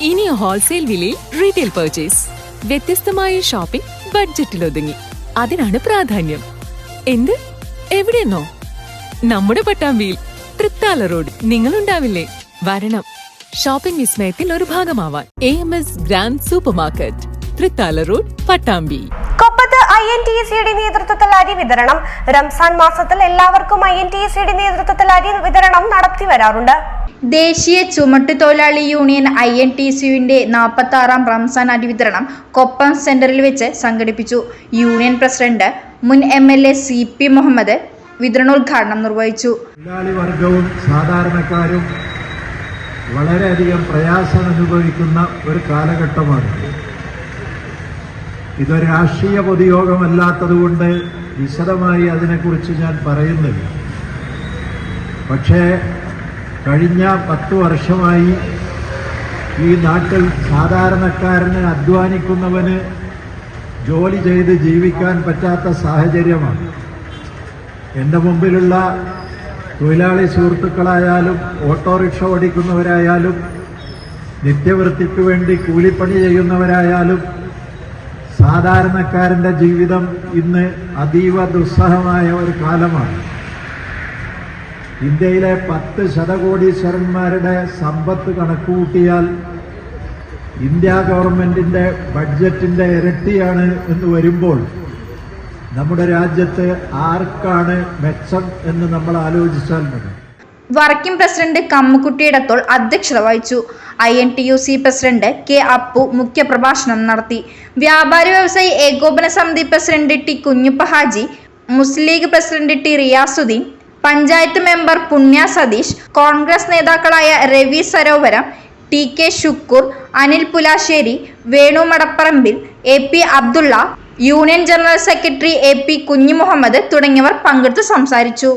ഇനി ഹോൾസെയിൽ വിലയിൽ retail purchase വ്യത്യസ്തമായ ഷോപ്പിംഗ് ബഡ്ജറ്റിൽ ഒതുങ്ങി. അതിനാണ് പ്രാധാന്യം. എന്ത്? എവിടെയെന്നോ നമ്മുടെ പട്ടാമ്പിയിൽ തൃത്താല റോഡ്. നിങ്ങളുണ്ടാവില്ലേ? വരണം. ഷോപ്പിംഗ് വിസ്മയത്തിൽ ഒരു ഭാഗമാവാൻ. A M S grand super market Thrithala road Pattambi. കൊപ്പത്ത് I N T സിയുടെ നേതൃത്വത്തിൽ അരി വിതരണം. റംസാൻ മാസത്തിൽ എല്ലാവർക്കും ഐ എൻ ടി സിയുടെ നേതൃത്വത്തിൽ അരി വിതരണം നടത്തി വരാറുണ്ട്. ദേശീയ ചുമട്ടുതൊഴിലാളി യൂണിയൻ ഐ എൻ ടി സിയുവിന്റെ നാൽപ്പത്തി ആറാം റംസാൻ അടിവിതരണം കൊപ്പം സെന്ററിൽ വെച്ച് സംഘടിപ്പിച്ചു. യൂണിയൻ പ്രസിഡന്റ് മുൻ M L A C P Muhammad വിതരണോദ്ഘാടനം നിർവഹിച്ചു. തൊഴിലാളി വർഗവും സാധാരണക്കാരും വളരെയധികം പ്രയാസം അനുഭവിക്കുന്ന ഒരു കാലഘട്ടമാണ്. ഇതൊരു രാഷ്ട്രീയ പൊതുയോഗമല്ലാത്തതുകൊണ്ട് വിശദമായി അതിനെക്കുറിച്ച് ഞാൻ പറയുന്നില്ല. പക്ഷേ കഴിഞ്ഞ പത്ത് വർഷമായി ഈ നാട്ടിൽ സാധാരണക്കാരന് അധ്വാനിക്കുന്നവന് ജോലി ചെയ്ത് ജീവിക്കാൻ പറ്റാത്ത സാഹചര്യമാണ്. എന്റെ മുമ്പിലുള്ള തൊഴിലാളി സുഹൃത്തുക്കളായാലും ഓട്ടോറിക്ഷ ഓടിക്കുന്നവരായാലും നിത്യവൃത്തിക്ക് വേണ്ടി കൂലിപ്പണി ചെയ്യുന്നവരായാലും സാധാരണക്കാരന്റെ ജീവിതം ഇന്ന് അതീവ ദുസ്സഹമായ ഒരു കാലമാണ്. ഇന്ത്യയിലെ പത്ത് ശതകോടീശ്വരന്മാരുടെ സമ്പത്ത് കണക്കുകൂട്ടിയാൽ ഇന്ത്യ ഗവൺമെന്റിന്റെ ബഡ്ജറ്റിന്റെ ഇരട്ടിയാണ് എന്ന് വരുമ്പോൾ നമ്മുടെ രാജ്യത്ത് ആർക്കാണ് മെച്ചം എന്ന് നമ്മൾ ആലോചിച്ചാൽ മതി. വർക്കിംഗ് പ്രസിഡന്റ് കമ്മുക്കുട്ടിയിടത്തോൾ അധ്യക്ഷത വഹിച്ചു. I N T U C president K Appu മുഖ്യപ്രഭാഷണം നടത്തി. വ്യാപാരി വ്യവസായി ഏകോപന സമിതി president T Kunjuppahaji Muslim League president T Riyasuddin panchayat member Punya Satish Congress നേതാക്കളായ Ravi Sarovaram T K Shukkoor Anil Pulasseri Venu Madapparambil A P Abdulla union general secretary A P Kunjimuhammad തുടങ്ങിയവർ പങ്കെടുത്ത് സംസാരിച്ചു.